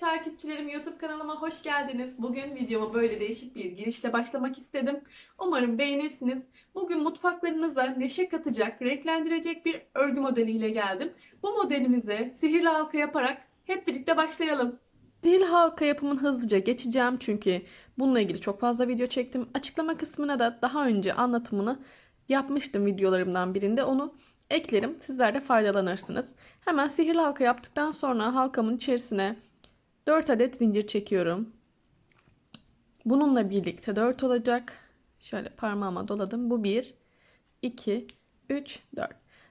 takipçilerim YouTube kanalıma hoş geldiniz. Bugün videoma böyle değişik bir girişle başlamak istedim. Umarım beğenirsiniz. Bugün mutfaklarınıza neşe katacak, renklendirecek bir örgü modeliyle geldim. Bu modelimize sihirli halka yaparak hep birlikte başlayalım. Sihirli halka yapımını hızlıca geçeceğim çünkü bununla ilgili çok fazla video çektim. Açıklama kısmına da daha önce anlatımını yapmıştım videolarımdan birinde. Onu eklerim. Sizler de faydalanırsınız. Hemen sihirli halka yaptıktan sonra halkamın içerisine 4 adet zincir çekiyorum. Bununla birlikte 4 olacak. Şöyle parmağıma doladım. Bu 1, 2, 3, 4.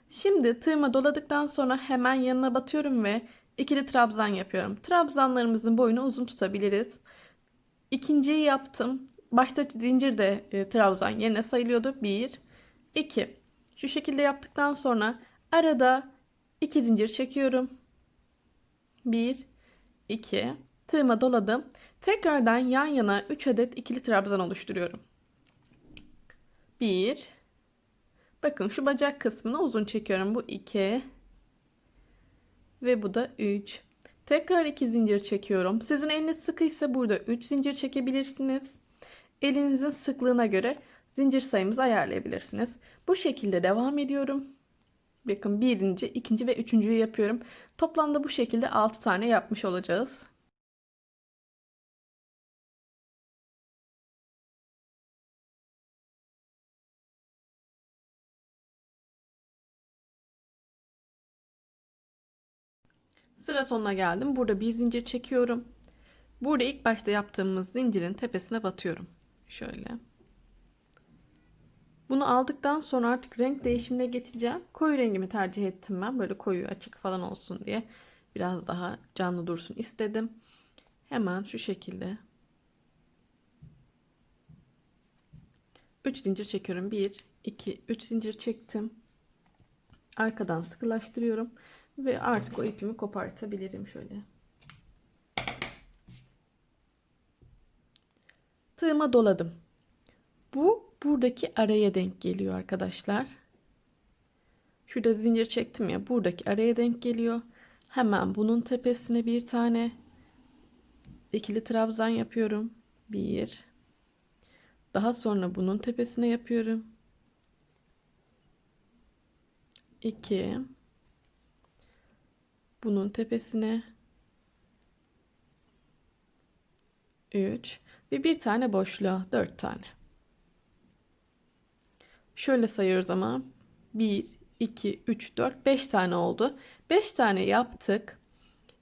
Şimdi tığıma doladıktan sonra hemen yanına batıyorum ve ikili trabzan yapıyorum. Trabzanlarımızın boyunu uzun tutabiliriz. İkinciyi yaptım. Başta zincir de e, trabzan yerine sayılıyordu. 1, 2. Şu şekilde yaptıktan sonra arada 2 zincir çekiyorum. 1, 2. Tığıma doladım. Tekrardan yan yana 3 adet ikili trabzan oluşturuyorum. 1. Bakın şu bacak kısmını uzun çekiyorum. Bu 2. Ve bu da 3. Tekrar 2 zincir çekiyorum. Sizin eliniz sıkıysa burada 3 zincir çekebilirsiniz. Elinizin sıklığına göre zincir sayımızı ayarlayabilirsiniz. Bu şekilde devam ediyorum. Bakın birinci, ikinci ve üçüncüyü yapıyorum. Toplamda bu şekilde 6 tane yapmış olacağız. Sıra sonuna geldim. Burada bir zincir çekiyorum. Burada ilk başta yaptığımız zincirin tepesine batıyorum. Şöyle. Bunu aldıktan sonra artık renk değişimine geçeceğim. Koyu rengimi tercih ettim ben. Böyle koyu açık falan olsun diye. Biraz daha canlı dursun istedim. Hemen şu şekilde. 3 zincir çekiyorum. 1, 2, 3 zincir çektim. Arkadan sıkılaştırıyorum. Ve artık o ipimi kopartabilirim şöyle. Tığıma doladım. Bu buradaki araya denk geliyor arkadaşlar. Şurada zincir çektim ya buradaki araya denk geliyor. Hemen bunun tepesine bir tane ikili trabzan yapıyorum. Bir. Daha sonra bunun tepesine yapıyorum. İki. Bunun tepesine 3 ve bir tane boşluğa 4 tane. Şöyle sayıyoruz ama 1, 2, 3, 4, 5 tane oldu. 5 tane yaptık.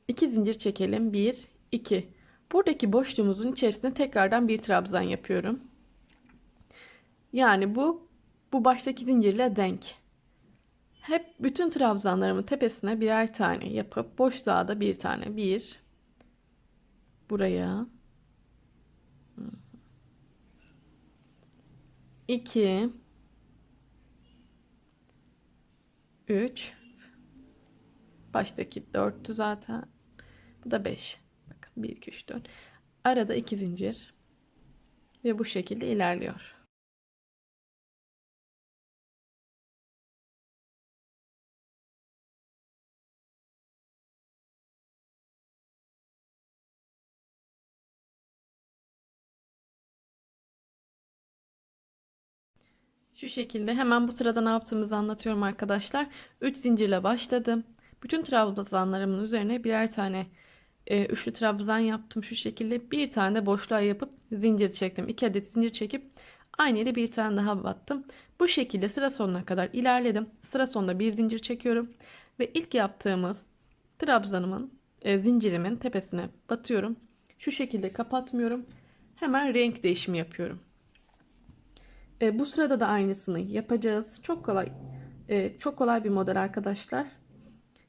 2 zincir çekelim. 1, 2. Buradaki boşluğumuzun içerisine tekrardan bir trabzan yapıyorum. Yani bu bu baştaki zincirle denk. Hep bütün trabzanlarımın tepesine birer tane yapıp boşluğa da bir tane. Bir. Buraya. iki, Üç. Baştaki dörttü zaten. Bu da beş. Bakın bir, iki, üç, dört. Arada iki zincir. Ve bu şekilde ilerliyor. Şu şekilde hemen bu sırada ne yaptığımızı anlatıyorum arkadaşlar. 3 zincirle başladım. Bütün trabzanlarımın üzerine birer tane e, üçlü trabzan yaptım şu şekilde. Bir tane de boşluğa yapıp zincir çektim. 2 adet zincir çekip aynı yere bir tane daha battım. Bu şekilde sıra sonuna kadar ilerledim. Sıra sonunda bir zincir çekiyorum. Ve ilk yaptığımız trabzanımın e, zincirimin tepesine batıyorum. Şu şekilde kapatmıyorum. Hemen renk değişimi yapıyorum. E, bu sırada da aynısını yapacağız. Çok kolay. E, çok kolay bir model arkadaşlar.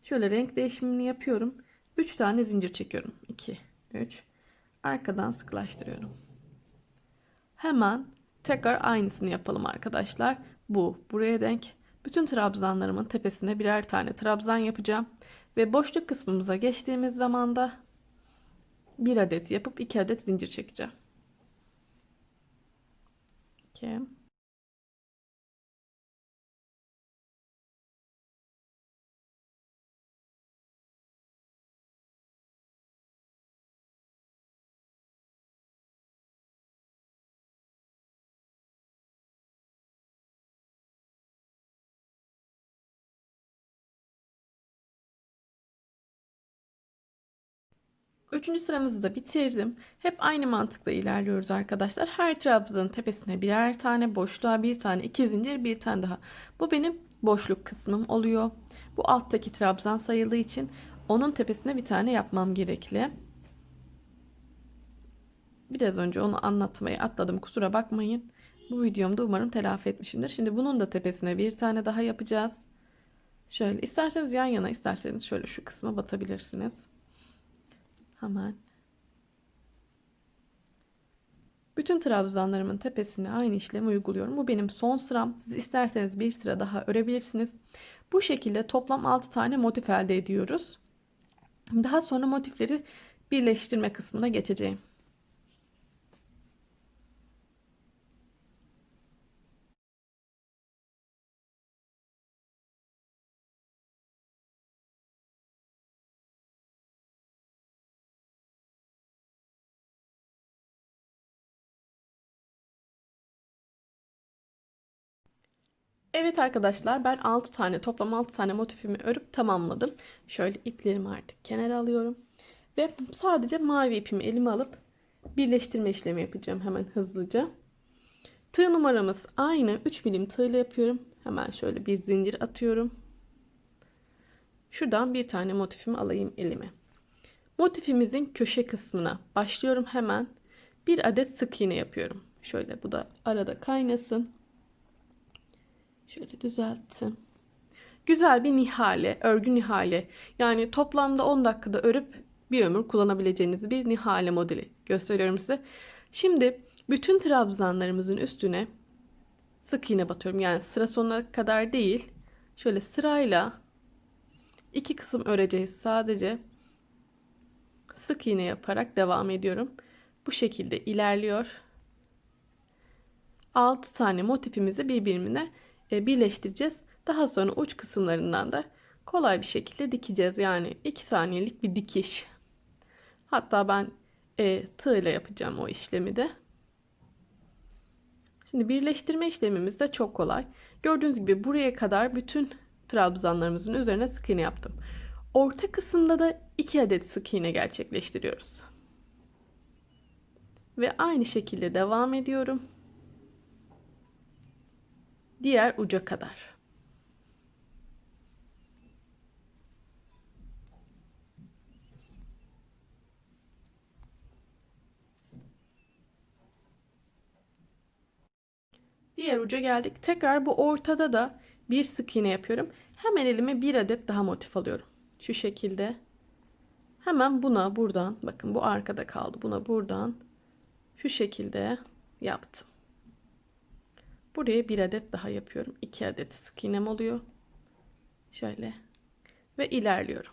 Şöyle renk değişimini yapıyorum. 3 tane zincir çekiyorum. 2, 3. Arkadan sıkılaştırıyorum. Hemen tekrar aynısını yapalım arkadaşlar. Bu buraya denk. Bütün trabzanlarımın tepesine birer tane trabzan yapacağım. Ve boşluk kısmımıza geçtiğimiz zaman da bir adet yapıp iki adet zincir çekeceğim. 2 Üçüncü sıramızı da bitirdim. Hep aynı mantıkla ilerliyoruz arkadaşlar. Her trabzanın tepesine birer tane, boşluğa bir tane, iki zincir, bir tane daha. Bu benim boşluk kısmım oluyor. Bu alttaki trabzan sayıldığı için onun tepesine bir tane yapmam gerekli. Biraz önce onu anlatmayı atladım kusura bakmayın. Bu videomda umarım telafi etmişimdir. Şimdi bunun da tepesine bir tane daha yapacağız. Şöyle isterseniz yan yana isterseniz şöyle şu kısma batabilirsiniz. Hemen. Bütün trabzanlarımın tepesine aynı işlemi uyguluyorum. Bu benim son sıram. Siz isterseniz bir sıra daha örebilirsiniz. Bu şekilde toplam 6 tane motif elde ediyoruz. Daha sonra motifleri birleştirme kısmına geçeceğim. Evet arkadaşlar ben 6 tane toplam 6 tane motifimi örüp tamamladım. Şöyle iplerimi artık kenara alıyorum. Ve sadece mavi ipimi elime alıp birleştirme işlemi yapacağım hemen hızlıca. Tığ numaramız aynı 3 milim tığ yapıyorum. Hemen şöyle bir zincir atıyorum. Şuradan bir tane motifimi alayım elime. Motifimizin köşe kısmına başlıyorum hemen. Bir adet sık iğne yapıyorum. Şöyle bu da arada kaynasın. Şöyle düzelttim. Güzel bir nihale, örgü nihale. Yani toplamda 10 dakikada örüp bir ömür kullanabileceğiniz bir nihale modeli gösteriyorum size. Şimdi bütün trabzanlarımızın üstüne sık iğne batıyorum. Yani sıra sonuna kadar değil. Şöyle sırayla iki kısım öreceğiz sadece. Sık iğne yaparak devam ediyorum. Bu şekilde ilerliyor. 6 tane motifimizi birbirine birleştireceğiz. Daha sonra uç kısımlarından da kolay bir şekilde dikeceğiz. Yani 2 saniyelik bir dikiş. Hatta ben e, tığ ile yapacağım o işlemi de. Şimdi birleştirme işlemimiz de çok kolay. Gördüğünüz gibi buraya kadar bütün trabzanlarımızın üzerine sık iğne yaptım. Orta kısımda da 2 adet sık iğne gerçekleştiriyoruz. Ve aynı şekilde devam ediyorum diğer uca kadar. Diğer uca geldik. Tekrar bu ortada da bir sık iğne yapıyorum. Hemen elime bir adet daha motif alıyorum. Şu şekilde. Hemen buna buradan bakın bu arkada kaldı. Buna buradan şu şekilde yaptım. Buraya bir adet daha yapıyorum. 2 adet sık iğnem oluyor. Şöyle. Ve ilerliyorum.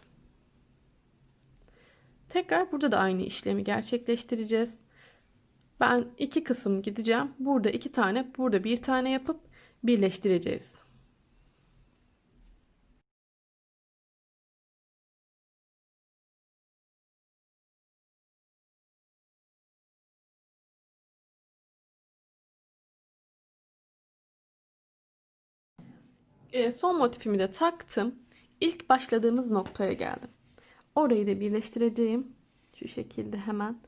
Tekrar burada da aynı işlemi gerçekleştireceğiz. Ben iki kısım gideceğim. Burada iki tane, burada bir tane yapıp birleştireceğiz. E, son motifimi de taktım. İlk başladığımız noktaya geldim. Orayı da birleştireceğim. Şu şekilde hemen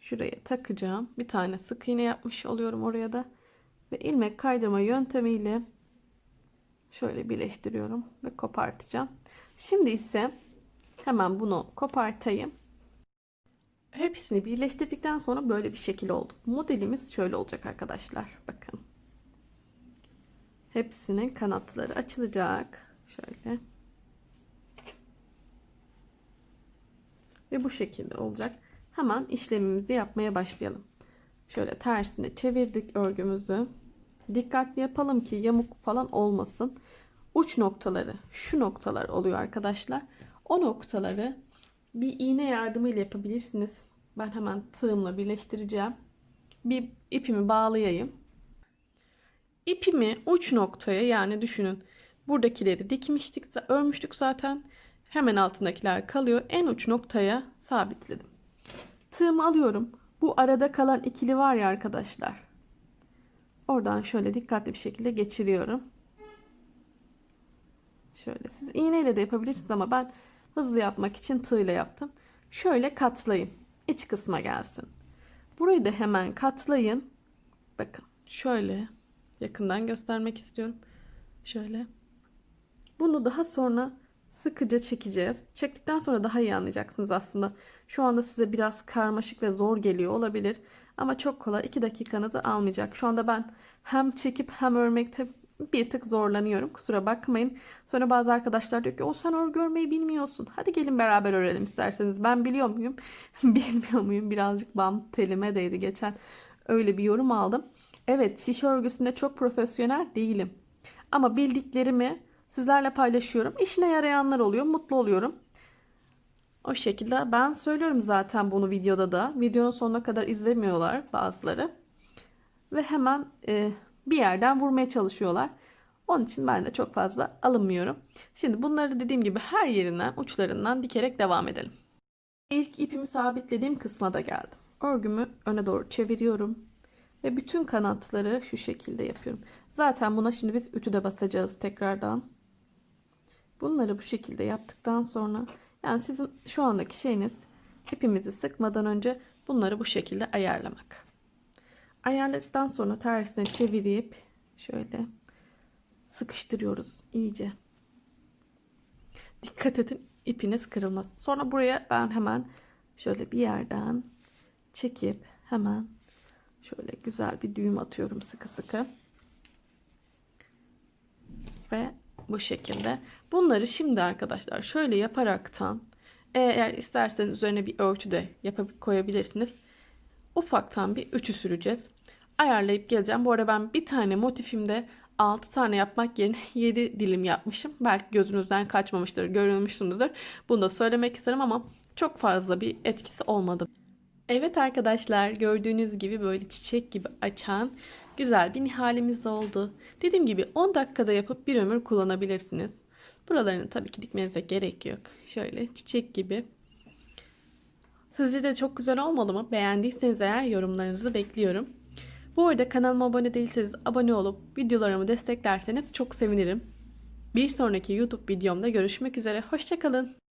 şuraya takacağım. Bir tane sık iğne yapmış oluyorum oraya da. Ve ilmek kaydırma yöntemiyle şöyle birleştiriyorum ve kopartacağım. Şimdi ise hemen bunu kopartayım. Hepsini birleştirdikten sonra böyle bir şekil oldu. Modelimiz şöyle olacak arkadaşlar. Bakın. Hepsinin kanatları açılacak. Şöyle. Ve bu şekilde olacak. Hemen işlemimizi yapmaya başlayalım. Şöyle tersine çevirdik örgümüzü. Dikkatli yapalım ki yamuk falan olmasın. Uç noktaları şu noktalar oluyor arkadaşlar. O noktaları bir iğne yardımıyla yapabilirsiniz. Ben hemen tığımla birleştireceğim. Bir ipimi bağlayayım. İpimi uç noktaya yani düşünün buradakileri dikmiştik, örmüştük zaten. Hemen altındakiler kalıyor. En uç noktaya sabitledim. Tığımı alıyorum. Bu arada kalan ikili var ya arkadaşlar. Oradan şöyle dikkatli bir şekilde geçiriyorum. Şöyle siz iğneyle de yapabilirsiniz ama ben hızlı yapmak için tığ ile yaptım. şöyle katlayın. İç kısma gelsin. Burayı da hemen katlayın. Bakın şöyle yakından göstermek istiyorum. Şöyle. Bunu daha sonra sıkıca çekeceğiz. Çektikten sonra daha iyi anlayacaksınız aslında. Şu anda size biraz karmaşık ve zor geliyor olabilir. Ama çok kolay. 2 dakikanızı almayacak. Şu anda ben hem çekip hem örmekte bir tık zorlanıyorum. Kusura bakmayın. Sonra bazı arkadaşlar diyor ki o sen örgü örmeyi bilmiyorsun. Hadi gelin beraber öğrenelim isterseniz. Ben biliyor muyum? Bilmiyor muyum? Birazcık bam telime değdi geçen. Öyle bir yorum aldım. Evet şiş örgüsünde çok profesyonel değilim. Ama bildiklerimi sizlerle paylaşıyorum. İşine yarayanlar oluyor. Mutlu oluyorum. O şekilde ben söylüyorum zaten bunu videoda da. Videonun sonuna kadar izlemiyorlar bazıları. Ve hemen e, bir yerden vurmaya çalışıyorlar. Onun için ben de çok fazla alınmıyorum. Şimdi bunları dediğim gibi her yerinden uçlarından dikerek devam edelim. İlk ipimi sabitlediğim kısma da geldim. Örgümü öne doğru çeviriyorum. Ve bütün kanatları şu şekilde yapıyorum. Zaten buna şimdi biz ütüde basacağız tekrardan. Bunları bu şekilde yaptıktan sonra yani sizin şu andaki şeyiniz ipimizi sıkmadan önce bunları bu şekilde ayarlamak. Ayarladıktan sonra tersine çevirip şöyle sıkıştırıyoruz iyice. Dikkat edin ipiniz kırılmasın. Sonra buraya ben hemen şöyle bir yerden çekip hemen şöyle güzel bir düğüm atıyorum sıkı sıkı. Ve bu şekilde. Bunları şimdi arkadaşlar şöyle yaparaktan eğer isterseniz üzerine bir örtü de yapıp koyabilirsiniz. Ufaktan bir ütü süreceğiz. Ayarlayıp geleceğim. Bu arada ben bir tane motifimde 6 tane yapmak yerine 7 dilim yapmışım. Belki gözünüzden kaçmamıştır, görülmüşsünüzdür. Bunu da söylemek isterim ama çok fazla bir etkisi olmadı. Evet arkadaşlar gördüğünüz gibi böyle çiçek gibi açan güzel bir nihalimiz oldu. Dediğim gibi 10 dakikada yapıp bir ömür kullanabilirsiniz. Buralarını tabii ki dikmenize gerek yok. Şöyle çiçek gibi. Sizce de çok güzel olmadı mı? Beğendiyseniz eğer yorumlarınızı bekliyorum. Bu arada kanalıma abone değilseniz abone olup videolarımı desteklerseniz çok sevinirim. Bir sonraki YouTube videomda görüşmek üzere. Hoşçakalın.